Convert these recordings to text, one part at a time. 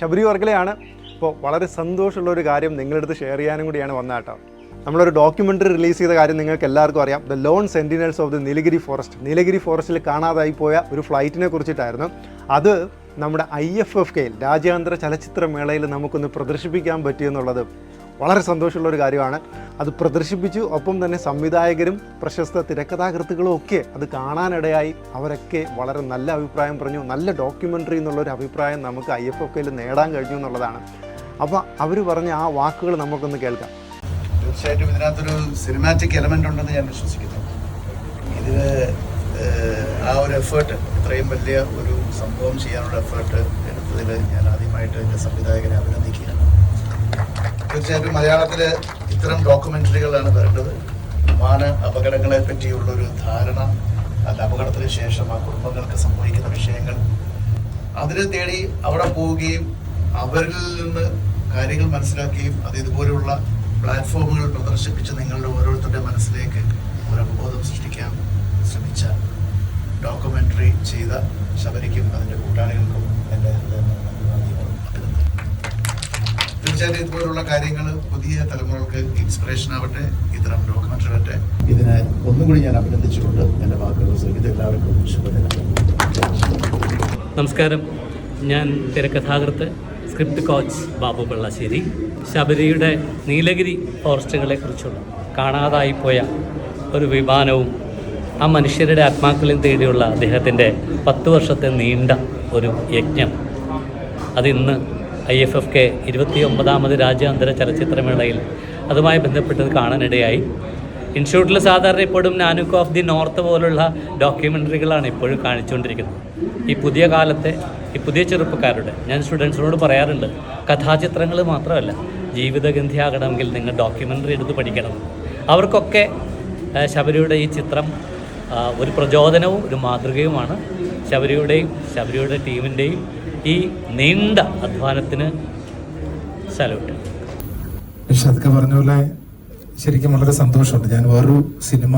ശബരി വർക്കലയാണ് ഇപ്പോൾ വളരെ സന്തോഷമുള്ള ഒരു കാര്യം നിങ്ങളുടെ ഷെയർ ചെയ്യാനും കൂടിയാണ് വന്നാട്ടോ നമ്മളൊരു ഡോക്യുമെന്ററി റിലീസ് ചെയ്ത കാര്യം നിങ്ങൾക്ക് എല്ലാവർക്കും അറിയാം. The lone sentinels of the Nilgiri forest Nilgiri ഫോറസ്റ്റിൽ കാണാതായി പോയ ഒരു ഫ്ലൈറ്റിനെ കുറിച്ചിട്ടായിരുന്നു. അത് നമ്മുടെ ഐ എഫ് എഫ് കെയിൽ രാജ്യാന്തര ചലച്ചിത്രമേളയിൽ നമുക്കൊന്ന് പ്രദർശിപ്പിക്കാൻ പറ്റിയെന്നുള്ളത് വളരെ സന്തോഷമുള്ള ഒരു കാര്യമാണ്. അത് പ്രദർശിപ്പിച്ചു. ഒപ്പം തന്നെ സംവിധായകരും പ്രശസ്ത തിരക്കഥാകൃത്തുക്കളും ഒക്കെ അത് കാണാനിടയായി. അവരൊക്കെ വളരെ നല്ല അഭിപ്രായം പറഞ്ഞു. നല്ല ഡോക്യുമെന്ററി എന്നുള്ളൊരു അഭിപ്രായം നമുക്ക് ഐ എഫ് എഫ് നേടാൻ കഴിഞ്ഞു എന്നുള്ളതാണ്. അപ്പോൾ അവർ പറഞ്ഞ ആ വാക്കുകൾ നമുക്കൊന്ന് കേൾക്കാം. തീർച്ചയായിട്ടും ഇതിനകത്തൊരു സിനിമാറ്റിക് എലമെന്റ് ഉണ്ടെന്ന് ഞാൻ വിശ്വസിക്കുന്നു. ഇത് ആ ഒരു എഫേർട്ട് ഇത്രയും വലിയ ഒരു സംഭവം ചെയ്യാനുള്ള എഫേർട്ട് എടുത്തതിൽ ഞാൻ ആദ്യമായിട്ട് എന്റെ സംവിധായകനെ അഭിനന്ദിക്കുകയാണ്. തീർച്ചയായിട്ടും മലയാളത്തിൽ ഇത്തരം ഡോക്യുമെന്ററികളാണ് വരേണ്ടത്. വിമാന അപകടങ്ങളെ പറ്റിയുള്ളൊരു ധാരണ അല്ല അപകടത്തിന് ശേഷം ആ കുടുംബങ്ങൾക്ക് സംഭവിക്കുന്ന വിഷയങ്ങൾ. അതിനെ തേടി അവിടെ പോവുകയും അവരിൽ നിന്ന് കാര്യങ്ങൾ മനസ്സിലാക്കുകയും അത് ഇതുപോലെയുള്ള പ്ലാറ്റ്ഫോമുകൾ പ്രദർശിപ്പിച്ച് നിങ്ങളുടെ ഓരോരുത്തരുടെ മനസ്സിലേക്ക് ഒരു അവബോധം സൃഷ്ടിക്കാൻ ശ്രമിച്ച ഡോക്യുമെന്ററി ചെയ്ത ശബരിക്കും അതിന്റെ കൂട്ടാളികൾക്കും തീർച്ചയായിട്ടും ഇതുപോലുള്ള കാര്യങ്ങൾ പുതിയ തലമുറകൾക്ക് ഇൻസ്പിറേഷൻ ആവട്ടെ ഇത്തരം ഡോക്യുമെന്ററി ആവട്ടെ. ഇതിനെ ഒന്നുകൂടി ഞാൻ അഭിനന്ദിച്ചുകൊണ്ട് എന്റെ വാക്കുകൾ സഹിത എല്ലാവർക്കും ശുഭദിനം. നമസ്കാരം. ഞാൻ തിരക്കഥാകൃത്ത് സ്ക്രിപ്റ്റ് കോച്ച് ബാബു വെള്ളശ്ശേരി. ശബരിയുടെ നീലഗിരി ഫോറസ്റ്റുകളെ കുറിച്ചുള്ള കാണാതായിപ്പോയ ഒരു വിമാനവും ആ മനുഷ്യരുടെ ആത്മാക്കളെയും തേടിയുള്ള അദ്ദേഹത്തിന്റെ പത്ത് വർഷത്തെ നീണ്ട ഒരു യജ്ഞം. അതിന്ന് ഐ എഫ് എഫ് കെ ഇരുപത്തി ഒമ്പതാമത് രാജ്യാന്തര ചലച്ചിത്രമേളയിൽ അതുമായി ബന്ധപ്പെട്ടത് കാണാനിടയായി. ഇൻസ്റ്റിറ്റ്യൂട്ടിൽ സാധാരണ ഇപ്പോഴും നാനുക്ക് ഓഫ് ദി നോർത്ത് പോലുള്ള ഡോക്യുമെന്ററികളാണ് ഇപ്പോഴും കാണിച്ചുകൊണ്ടിരിക്കുന്നത്. ഈ പുതിയ കാലത്തെ ഈ പുതിയ ചെറുപ്പക്കാരുടെ ഞാൻ സ്റ്റുഡൻസിനോട് പറയാറുണ്ട് കഥാചിത്രങ്ങൾ മാത്രമല്ല ജീവിതഗന്ധിയാകണമെങ്കിൽ നിങ്ങൾ ഡോക്യുമെന്ററി എടുത്ത് പഠിക്കണം. അവർക്കൊക്കെ ശബരിയുടെ ഈ ചിത്രം ഒരു പ്രചോദനവും ഒരു മാതൃകയുമാണ്. ശബരിയുടെയും ശബരിയുടെ ടീമിന്റെയും ഈ നീണ്ട അധ്വാനത്തിന് സല്യൂട്ട് അതൊക്കെ പറഞ്ഞ പോലെ ശരിക്കും വളരെ സന്തോഷമുണ്ട്. ഞാൻ വേറൊരു സിനിമ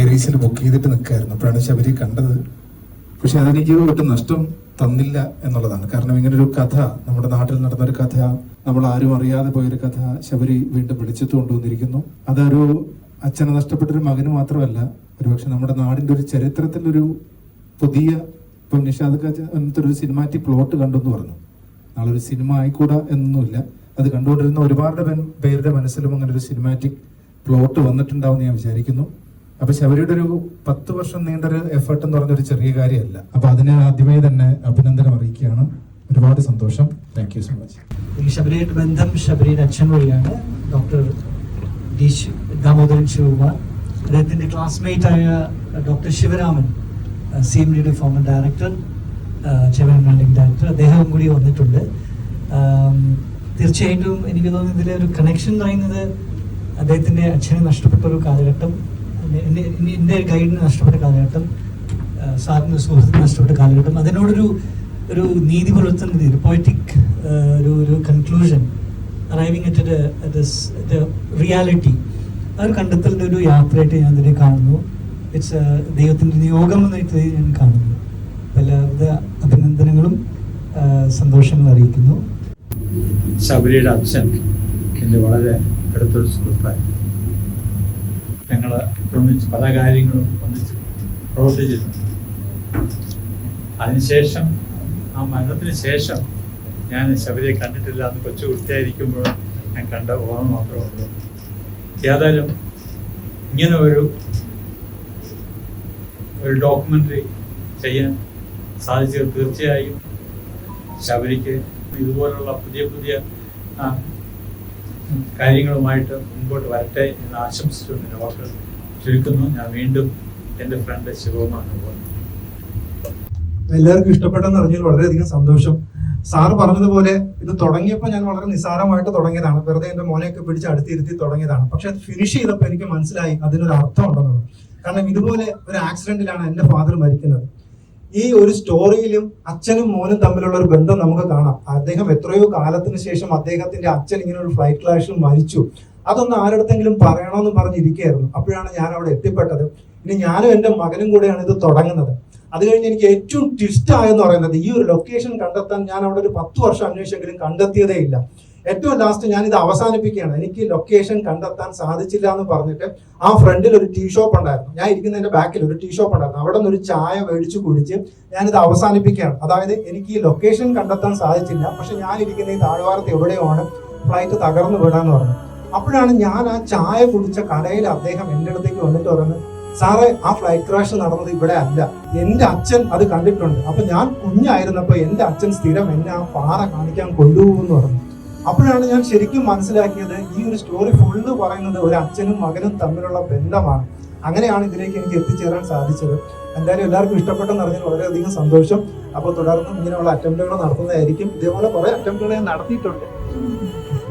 ഏരീസിൽ ബുക്ക് ചെയ്തിട്ട് നിൽക്കായിരുന്നു അപ്പോഴാണ് ശബരി കണ്ടത്. പക്ഷെ അതെനിക്ക് ഒട്ടും നഷ്ടം തന്നില്ല എന്നുള്ളതാണ്. കാരണം ഇങ്ങനെ ഒരു കഥ നമ്മുടെ നാട്ടിൽ നടന്ന ഒരു കഥ നമ്മൾ ആരും അറിയാതെ പോയൊരു കഥ ശബരി വീണ്ടും വിളിച്ചെത്തു കൊണ്ടുവന്നിരിക്കുന്നു. അതൊരു അച്ഛനെ നഷ്ടപ്പെട്ടൊരു മകന് മാത്രമല്ല ഒരുപക്ഷെ നമ്മുടെ നാടിന്റെ ഒരു ചരിത്രത്തിലൊരു പുതിയ ഇപ്പം നിഷാദ് അങ്ങനത്തെ ഒരു സിനിമാറ്റിക് പ്ലോട്ട് കണ്ടു എന്ന് പറഞ്ഞു. നാളെ ഒരു സിനിമ ആയിക്കൂടാ എന്നൊന്നുമില്ല. അത് കണ്ടുകൊണ്ടിരുന്ന ഒരുപാട് പേരുടെ മനസ്സിലും അങ്ങനെ ഒരു സിനിമാറ്റിക് പ്ലോട്ട് വന്നിട്ടുണ്ടാവും ഞാൻ വിചാരിക്കുന്നു. അപ്പൊ ശബരിയുടെ ഒരു പത്ത് വർഷം നീണ്ട ഒരു എഫേർട്ട് എന്ന് പറഞ്ഞൊരു ചെറിയ കാര്യമല്ല. അപ്പൊ അതിന് ആദ്യമേ തന്നെ അഭിനന്ദനം അറിയിക്കുകയാണ്. ഒരുപാട് സന്തോഷം. താങ്ക് യു സോ മച്ച് ഈ ശബരിയുടെ ബന്ധം ശബരിയുടെ അച്ഛൻ വഴിയാണ് ഡോക്ടർ ദാമോദരൻ ശിവകുമാർ. അദ്ദേഹത്തിന്റെ ക്ലാസ്മേറ്റ് ആയ ഡോക്ടർ ശിവരാമൻ. സി എം ഡിയുടെ former director chairman managing director അദ്ദേഹവും കൂടി വന്നിട്ടുണ്ട്. തീർച്ചയായിട്ടും എനിക്ക് തോന്നുന്നു ഇതിലെ ഒരു കണക്ഷൻ എന്ന് പറയുന്നത് അദ്ദേഹത്തിന്റെ അച്ഛനെ നഷ്ടപ്പെട്ട ഒരു കാലഘട്ടം എന്റെ ഗൈഡിന് നഷ്ടപ്പെട്ട കാലഘട്ടം സാറിന് സുഹൃത്തിന് നഷ്ടപ്പെട്ട കാലഘട്ടം. അതിനോടൊരു ഒരു നീതി പുലർത്തുന്ന രീതി പോയറ്റിക് ഒരു ഒരു കൺക്ലൂഷൻ അറൈവിങ് അറ്റ് റിയാലിറ്റി ആ ഒരു കണ്ടെത്തലിന്റെ ഒരു യാത്രയായിട്ട് ഞാൻ ഇതിനെ കാണുന്നു. ഇറ്റ്സ് ദൈവത്തിന്റെ നിയോഗം എന്നായിട്ട് ഞാൻ കാണുന്നു. എല്ലാവിധ അഭിനന്ദനങ്ങളും സന്തോഷങ്ങൾ അറിയിക്കുന്നു. ശബരിയുടെ അച്ഛൻ എന്റെ വളരെ അടുത്തൊരു സുഹൃത്തായി. ഞങ്ങൾ ഒന്നിച്ച് പല കാര്യങ്ങളും ഒന്നിച്ച് പ്രവർത്തിച്ചിട്ടുണ്ട്. അതിനുശേഷം ആ മരണത്തിന് ശേഷം ഞാൻ ശബരിയെ കണ്ടിട്ടില്ല അന്ന് കൊച്ചു കുട്ടിയായിരിക്കുമ്പോൾ ഞാൻ കണ്ട ഓർമ്മ മാത്രമേ ഉള്ളൂ. ഏതായാലും ഇങ്ങനെ ഒരു ഒരു ഡോക്യുമെന്ററി ചെയ്യാൻ സാധിച്ചത് തീർച്ചയായും ശബരിക്ക് ഇതുപോലുള്ള പുതിയ പുതിയ കാര്യങ്ങളുമായിട്ട് മുൻപോട്ട് വരട്ടെ എന്ന് ആശംസിച്ചുകൊണ്ട് എന്റെ വാക്കുകൾ ചുരുക്കുന്നു. ഞാൻ വീണ്ടും എന്റെ ഫ്രണ്ട് ശിവകുമാറിനെ പോകുന്നു എല്ലാവർക്കും ഇഷ്ടപ്പെട്ടെന്ന് അറിഞ്ഞതിൽ വളരെയധികം സന്തോഷം. സാറ് പറഞ്ഞതുപോലെ ഇത് തുടങ്ങിയപ്പോൾ ഞാൻ വളരെ നിസ്സാരമായിട്ട് തുടങ്ങിയതാണ്. വെറുതെ എന്റെ മോനെയൊക്കെ പിടിച്ച് അടുത്തിരുത്തി തുടങ്ങിയതാണ്. പക്ഷെ അത് ഫിനിഷ് ചെയ്തപ്പോൾ എനിക്ക് മനസ്സിലായി അതിനൊരു അർത്ഥം ഉണ്ടെന്നുള്ളത് കാരണം ഇതുപോലെ ഒരു ആക്സിഡന്റിലാണ് എന്റെ ഫാദർ മരിക്കുന്നത്. ഈ ഒരു സ്റ്റോറിയിലും അച്ഛനും മോനും തമ്മിലുള്ള ഒരു ബന്ധം നമുക്ക് കാണാം. അദ്ദേഹം എത്രയോ കാലത്തിന് ശേഷം അദ്ദേഹത്തിന്റെ അച്ഛൻ ഇങ്ങനെ ഒരു ഫ്ലൈറ്റ് ക്ലാഷിൽ മരിച്ചു. അതൊന്ന് ആരുടെങ്കിലും പറയണമെന്ന് പറഞ്ഞിരിക്കുകയായിരുന്നു അപ്പോഴാണ് ഞാൻ അവിടെ എത്തിപ്പെട്ടത്. ഇനി ഞാനും എന്റെ മകനും കൂടെയാണ് ഇത് തുടങ്ങുന്നത്. അത് കഴിഞ്ഞ് എനിക്ക് ഏറ്റവും ട്വിസ്റ്റ് ആയെന്ന് പറയുന്നത് ഈ ഒരു ലൊക്കേഷൻ കണ്ടെത്താൻ ഞാൻ അവിടെ ഒരു പത്ത് വർഷം അന്വേഷിച്ചെങ്കിലും കണ്ടെത്തിയതേ ഇല്ല. ഏറ്റവും ലാസ്റ്റ് ഞാൻ ഇത് അവസാനിപ്പിക്കുകയാണ്. എനിക്ക് ലൊക്കേഷൻ കണ്ടെത്താൻ സാധിച്ചില്ല എന്ന് പറഞ്ഞിട്ട് ആ ഫ്രണ്ടിൽ ഒരു ടീ ഷോപ്പ് ഉണ്ടായിരുന്നു. ഞാൻ ഇരിക്കുന്നതിന്റെ ബാക്കിൽ ഒരു ടീ ഷോപ്പ് ഉണ്ടായിരുന്നു. അവിടെ നിന്ന് ഒരു ചായ മേടിച്ചു കുടിച്ച് ഞാനിത് അവസാനിപ്പിക്കുകയാണ്. അതായത് എനിക്ക് ഈ ലൊക്കേഷൻ കണ്ടെത്താൻ സാധിച്ചില്ല. പക്ഷെ ഞാൻ ഇരിക്കുന്ന ഈ താഴ്വാരത്ത് എവിടെയാണ് ഫ്ലൈറ്റ് തകർന്നു വിടാന്ന് പറഞ്ഞു. അപ്പോഴാണ് ഞാൻ ആ ചായ കുടിച്ച കടയിൽ അദ്ദേഹം എന്റെ അടുത്തേക്ക് വന്നിട്ട് പറയുന്നത് സാറേ ആ ഫ്ലൈറ്റ് ക്രാഷ് നടന്നത് ഇവിടെ അല്ല. എന്റെ അച്ഛൻ അത് കണ്ടിട്ടുണ്ട്. അപ്പൊ ഞാൻ കുഞ്ഞായിരുന്നപ്പോ എന്റെ അച്ഛൻ സ്ഥിരം എന്നെ ആ പാറ കാണിക്കാൻ കൊണ്ടുപോകുമെന്ന് പറഞ്ഞു. അപ്പോഴാണ് ഞാൻ ശരിക്കും മനസ്സിലാക്കിയത് ഈ ഒരു സ്റ്റോറി ഫുള്ള് പറയുന്നത് ഒരു അച്ഛനും മകനും തമ്മിലുള്ള ബന്ധമാണ്. അങ്ങനെയാണ് ഇതിലേക്ക് എനിക്ക് എത്തിച്ചേരാൻ സാധിച്ചത്. എന്തായാലും എല്ലാവർക്കും ഇഷ്ടപ്പെട്ടെന്ന് അറിഞ്ഞാൽ വളരെയധികം സന്തോഷം. അപ്പോൾ തുടർന്നും ഇങ്ങനെയുള്ള അറ്റംപ്റ്റുകൾ നടത്തുന്നതായിരിക്കും. ഇതേപോലെ കുറെ അറ്റംപ്റ്റുകൾ ഞാൻ നടത്തിയിട്ടുണ്ട്.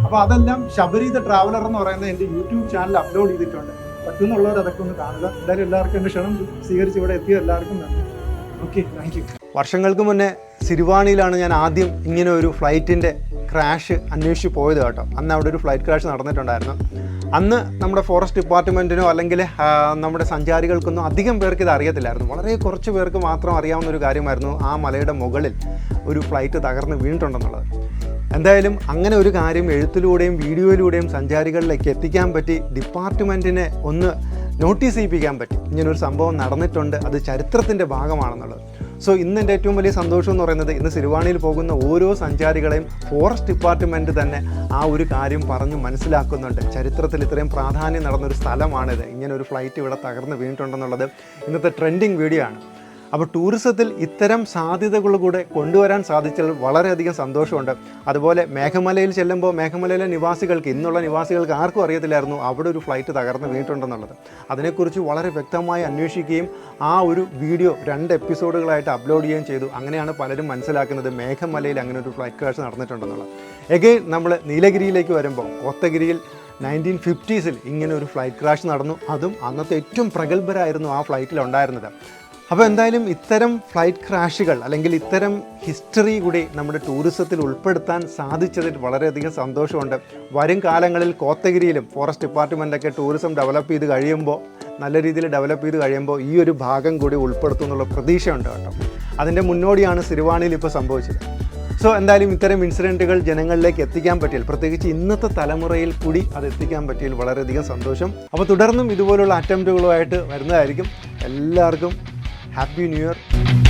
അപ്പൊ അതെല്ലാം ശബരീത ട്രാവലർ എന്ന് പറയുന്ന എന്റെ യൂട്യൂബ് ചാനൽ അപ്ലോഡ് ചെയ്തിട്ടുണ്ട്. പറ്റുന്നുള്ളവർ അതൊക്കെ ഒന്ന് കാണുക. എന്തായാലും എല്ലാവർക്കും എന്റെ ക്ഷണം സ്വീകരിച്ച് ഇവിടെ എത്തിയ എല്ലാവർക്കും നന്ദി. ഓക്കെ താങ്ക് യു വർഷങ്ങൾക്ക് മുന്നേ സിരുവാണിയിലാണ് ഞാൻ ആദ്യം ഇങ്ങനെ ഒരു ഫ്ലൈറ്റിന്റെ ക്രാഷ് അന്വേഷിച്ച് പോയത് കേട്ടോ. അന്ന് അവിടെ ഒരു ഫ്ലൈറ്റ് ക്രാഷ് നടന്നിട്ടുണ്ടായിരുന്നു. അന്ന് നമ്മുടെ ഫോറസ്റ്റ് ഡിപ്പാർട്ട്മെന്റിനോ അല്ലെങ്കിൽ നമ്മുടെ സഞ്ചാരികൾക്കൊന്നും അധികം പേർക്ക് ഇത് അറിയത്തില്ലായിരുന്നു. വളരെ കുറച്ച് പേർക്ക് മാത്രം അറിയാവുന്ന ഒരു കാര്യമായിരുന്നു ആ മലയുടെ മുകളിൽ ഒരു ഫ്ലൈറ്റ് തകർന്ന് വീണിട്ടുണ്ടെന്നുള്ളത്. എന്തായാലും അങ്ങനെ ഒരു കാര്യം എഴുത്തിലൂടെയും വീഡിയോയിലൂടെയും സഞ്ചാരികളിലേക്ക് എത്തിക്കാൻ പറ്റി. ഡിപ്പാർട്ട്മെന്റിനെ ഒന്ന് നോട്ടീസ് ചെയ്യിപ്പിക്കാൻ പറ്റി. ഇങ്ങനൊരു സംഭവം നടന്നിട്ടുണ്ട്. അത് ചരിത്രത്തിന്റെ ഭാഗമാണെന്നുള്ളത്. സോ ഇന്ന് എന്റെ ഏറ്റവും വലിയ സന്തോഷം എന്ന് പറയുന്നത് ഇന്ന് സിരുവാണിയിൽ പോകുന്ന ഓരോ സഞ്ചാരികളെയും ഫോറസ്റ്റ് ഡിപ്പാർട്ട്മെന്റ് തന്നെ ആ ഒരു കാര്യം പറഞ്ഞു മനസ്സിലാക്കുന്നുണ്ട്. ചരിത്രത്തിൽ ഇത്രയും പ്രാധാന്യം നടന്നൊരു സ്ഥലമാണിത്. ഇങ്ങനെ ഒരു ഫ്ലൈറ്റ് ഇവിടെ തകർന്ന് വീണിട്ടുണ്ടെന്നുള്ളത് ഇന്നത്തെ ട്രെൻഡിങ് വീഡിയോ ആണ്. അപ്പോൾ ടൂറിസത്തിൽ ഇത്തരം സാധ്യതകൾ കൂടെ കൊണ്ടുവരാൻ സാധിച്ചാൽ വളരെയധികം സന്തോഷമുണ്ട്. അതുപോലെ മേഘമലയിൽ ചെല്ലുമ്പോൾ മേഘമലയിലെ നിവാസികൾക്ക് ഇന്നുള്ള നിവാസികൾക്ക് ആർക്കും അറിയത്തില്ലായിരുന്നു അവിടെ ഒരു ഫ്ലൈറ്റ് തകർന്ന് വീണിട്ടുണ്ടെന്നുള്ളത്. അതിനെക്കുറിച്ച് വളരെ വ്യക്തമായി അന്വേഷിക്കുകയും ആ ഒരു വീഡിയോ രണ്ട് എപ്പിസോഡുകളായിട്ട് അപ്ലോഡ് ചെയ്യുകയും ചെയ്തു. അങ്ങനെയാണ് പലരും മനസ്സിലാക്കുന്നത് മേഘമലയിൽ അങ്ങനെ ഒരു ഫ്ലൈറ്റ് ക്രാഷ് നടന്നിട്ടുണ്ടെന്നുള്ളത്. എഗെയിൻ നമ്മൾ നീലഗിരിയിലേക്ക് വരുമ്പോൾ കോത്തഗിരിയിൽ നയന്റീൻ ഫിഫ്റ്റീസിൽ ഇങ്ങനെ ഒരു ഫ്ലൈറ്റ് ക്രാഷ് നടന്നു. അതും അന്നത്തെ ഏറ്റവും പ്രഗത്ഭരായിരുന്നു ആ ഫ്ലൈറ്റിൽ ഉണ്ടായിരുന്നത്. അപ്പോൾ എന്തായാലും ഇത്തരം ഫ്ലൈറ്റ് ക്രാഷുകൾ അല്ലെങ്കിൽ ഇത്തരം ഹിസ്റ്ററി കൂടി നമ്മുടെ ടൂറിസത്തിൽ ഉൾപ്പെടുത്താൻ സാധിച്ചതിൽ വളരെയധികം സന്തോഷമുണ്ട്. വരും കാലങ്ങളിൽ കോത്തഗിരിയിലും ഫോറസ്റ്റ് ഡിപ്പാർട്ട്മെന്റൊക്കെ ടൂറിസം ഡെവലപ്പ് ചെയ്ത് കഴിയുമ്പോൾ നല്ല രീതിയിൽ ഡെവലപ്പ് ചെയ്ത് കഴിയുമ്പോൾ ഈ ഒരു ഭാഗം കൂടി ഉൾപ്പെടുത്തും എന്നുള്ള പ്രതീക്ഷയുണ്ട് കേട്ടോ. അതിന്റെ മുന്നോടിയാണ് സിരുവാണിയിൽ ഇപ്പോൾ സംഭവിച്ചത്. സോ എന്തായാലും ഇത്തരം ഇൻസിഡന്റുകൾ ജനങ്ങളിലേക്ക് എത്തിക്കാൻ പറ്റിയാൽ പ്രത്യേകിച്ച് ഇന്നത്തെ തലമുറയിൽ കൂടി അത് എത്തിക്കാൻ പറ്റിയാൽ വളരെയധികം സന്തോഷം. അപ്പോൾ തുടർന്നും ഇതുപോലുള്ള അറ്റംപ്റ്റുകളുമായിട്ട് വരുന്നതായിരിക്കും. എല്ലാവർക്കും Happy New Year.